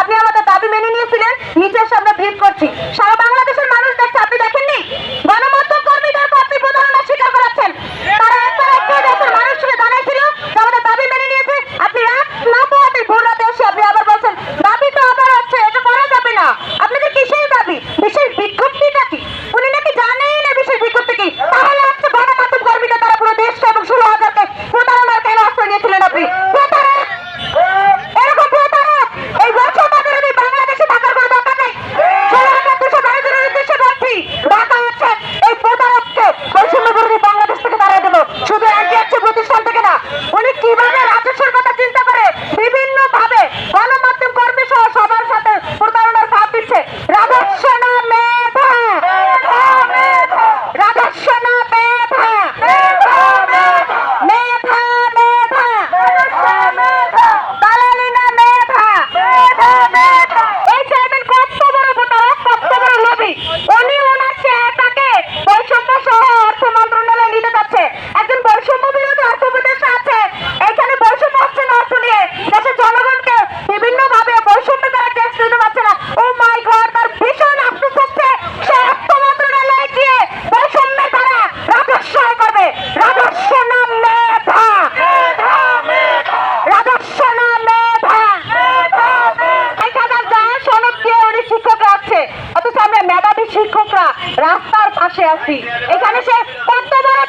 আপনি আমাদের দাবি মেনে নিয়েছিলেন নিচের আমরা ভিড় করছি। সারা পাশে আছি। এখানে সে কত বড়